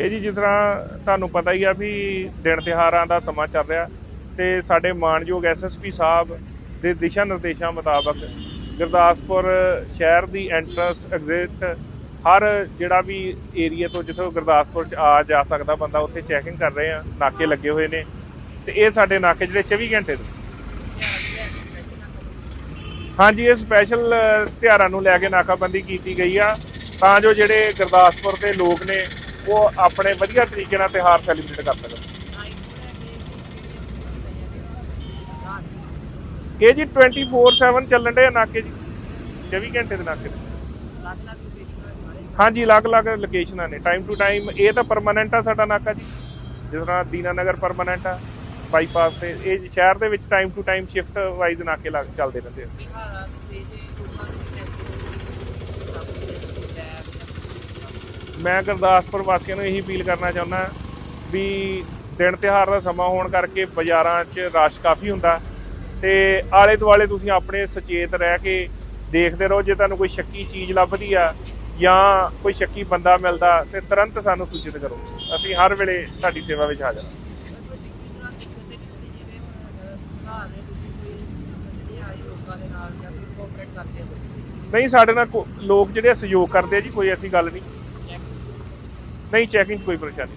ਇਹ ਜੀ ਜਿਸ ਤਰ੍ਹਾਂ ਤੁਹਾਨੂੰ ਪਤਾ ਹੀ ਆ ਵੀ ਦਿਨ ਤਿਹਾਰਾਂ ਦਾ ਸਮਾਂ ਚੱਲ ਰਿਹਾ ਤੇ ਸਾਡੇ ਮਾਨਯੋਗ ਐਸਐਸਪੀ ਸਾਹਿਬ ਦੇ ਦਿਸ਼ਾ ਨਿਰਦੇਸ਼ਾਂ ਮੁਤਾਬਕ ਗੁਰਦਾਸਪੁਰ ਸ਼ਹਿਰ ਦੀ ਐਂਟਰੈਂਸ ਐਗਜ਼ਿਟ ਹਰ ਜਿਹੜਾ ਵੀ ਏਰੀਆ ਤੋਂ ਜਿੱਥੋਂ ਗੁਰਦਾਸਪੁਰ ਚ ਆ ਜਾ ਸਕਦਾ ਬੰਦਾ ਉੱਥੇ ਚੈਕਿੰਗ ਕਰ ਰਹੇ ਆ, ਨਾਕੇ ਲੱਗੇ ਹੋਏ ਨੇ ਤੇ ਇਹ ਸਾਡੇ ਨਾਕੇ ਜਿਹੜੇ 24 ਘੰਟੇ ਦੇ। ਹਾਂਜੀ, ਇਹ ਸਪੈਸ਼ਲ ਤਿਉਹਾਰਾਂ ਨੂੰ ਲੈ ਕੇ ਨਾਕਾਬੰਦੀ ਕੀਤੀ ਗਈ ਆ। ਤਾਂ ਜੋ ਜਿਹੜੇ ਗੁਰਦਾਸਪੁਰ ਦੇ ਲੋਕ ਨੇ ਉਹ ਆਪਣੇ ਵਧੀਆ ਤਰੀਕੇ ਨਾਲ ਤਿਉਹਾਰ ਸੈਲੀਬ੍ਰੇਟ ਕਰ ਸਕਣ। ਇਹ ਜੀ 24/7 ਚੱਲਣ ਦੇ ਨਾਕੇ ਜੀ। 24 ਘੰਟੇ ਦੇ ਨਾਕੇ ਹਾਂਜੀ, ਅਲੱਗ-ਅਲੱਗ ਲੋਕੇਸ਼ਨਾਂ ਨੇ। ਟਾਈਮ ਟੂ ਟਾਈਮ ਇਹ ਤਾਂ ਪਰਮਾਨੈਂਟ ਆ ਸਾਡਾ ਨਾਕਾ ਜੀ। ਜਿਸ ਤਰ੍ਹਾਂ ਦੀਨਾਨਗਰ ਪਰਮਾਨੈਂਟ ਆ ਬਾਈਪਾਸ ਤੇ ਇਹ ਸ਼ਹਿਰ ਦੇ ਵਿੱਚ time to time shift wise ਨਾਕੇ ਲੱਗ ਚੱਲਦੇ ਰਹਿੰਦੇ ਆ। ਮੈਂ ਗੁਰਦਾਸਪੁਰ ਵਾਸੀਆਂ ਨੂੰ ਇਹੀ ਅਪੀਲ ਕਰਨਾ ਚਾਹੁੰਦਾ ਵੀ ਦਿਨ ਤਿਉਹਾਰ ਦਾ ਸਮਾਂ ਹੋਣ ਕਰਕੇ ਬਾਜ਼ਾਰਾਂ 'ਚ ਰਸ਼ ਕਾਫੀ ਹੁੰਦਾ ਤੇ ਆਲੇ ਦੁਆਲੇ ਤੁਸੀਂ ਆਪਣੇ ਸੁਚੇਤ ਰਹਿ ਕੇ ਦੇਖਦੇ ਰਹੋ, ਜੇ ਤੁਹਾਨੂੰ ਕੋਈ ਸ਼ੱਕੀ ਚੀਜ਼ ਲੱਭਦੀ ਆ ਜਾਂ ਕੋਈ ਸ਼ੱਕੀ ਬੰਦਾ ਮਿਲਦਾ ਤੇ ਤੁਰੰਤ ਸਾਨੂੰ ਸੂਚਿਤ ਕਰੋ। ਅਸੀਂ ਹਰ ਵੇਲੇ ਤੁਹਾਡੀ ਸੇਵਾ ਵਿੱਚ ਹਾਜ਼ਰ ਹਾਂ। ਨਹੀਂ, ਸਾਡੇ ਨਾਲ ਕੋ- ਲੋਕ ਜਿਹੜੇ ਆ ਸਹਿਯੋਗ ਕਰਦੇ ਆ ਜੀ, ਕੋਈ ਐਸੀ ਗੱਲ ਨਹੀਂ। ਨਹੀਂ ਚੈਕਿੰਗ 'ਚ ਕੋਈ ਪਰੇਸ਼ਾਨੀ।